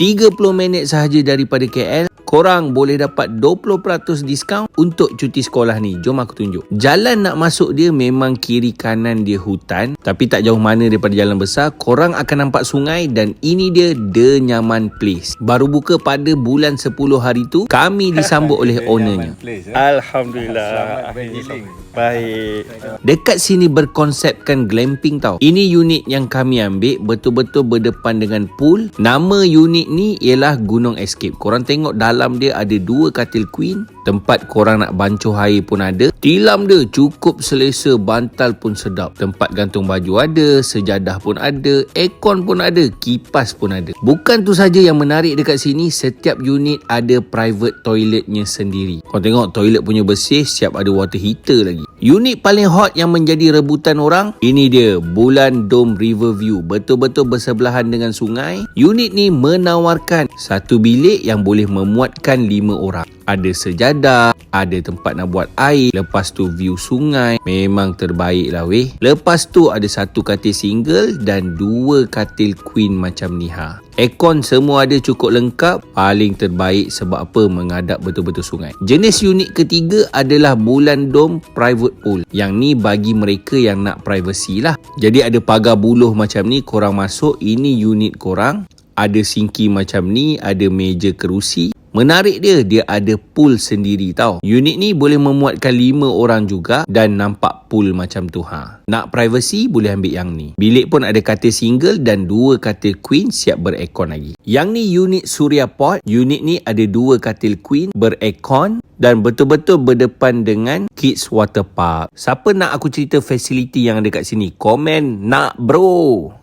30 minit sahaja daripada KL korang boleh dapat 20% diskaun untuk cuti sekolah ni. Jom aku tunjuk. Jalan nak masuk dia memang kiri kanan dia hutan. Tapi tak jauh mana daripada jalan besar. Korang akan nampak sungai dan ini dia The Nyaman Place. Baru buka pada bulan 10 hari tu. Kami disambut oleh ownernya. Alhamdulillah. Selamat. Baik. Dekat sini berkonsepkan glamping tau. Ini unit yang kami ambil betul-betul berdepan dengan pool. Nama unit ni ialah Gunung Escape. Korang tengok dalam dia ada dua katil queen. Tempat korang nak bancuh air pun ada. Tilam dia cukup selesa, bantal pun sedap. Tempat gantung baju ada, sejadah pun ada, aircon pun ada, kipas pun ada. Bukan tu saja yang menarik dekat sini, setiap unit ada private toiletnya sendiri. Kau tengok toilet punya bersih, siap ada water heater lagi. Unit paling hot yang menjadi rebutan orang, ini dia, Bulan Dome River View. Betul-betul bersebelahan dengan sungai. Unit ni menawarkan satu bilik yang boleh memuatkan lima orang. Ada sejadah, ada tempat nak buat air, lepas tu view sungai. Memang terbaik lah weh. Lepas tu ada satu katil single dan dua katil queen macam ni ha. Aircon semua ada cukup lengkap Paling terbaik sebab apa menghadap betul-betul sungai Jenis unit ketiga adalah Bulan Dome Private Pool Yang ni bagi mereka yang nak privacy lah. Jadi ada pagar buluh macam ni korang masuk Ini unit korang. Ada sinki macam ni, ada meja kerusi. Menarik dia, dia ada pool sendiri tau. Unit ni boleh memuatkan 5 orang juga dan nampak pool macam tu ha. Nak privacy boleh ambil yang ni. Bilik pun ada katil single dan dua katil queen siap berekon lagi. Yang ni unit Surya Pot. Unit ni ada dua katil queen berekon dan betul-betul berdepan dengan Kids Water Park. Siapa nak aku cerita facility yang ada kat sini? Komen nak bro.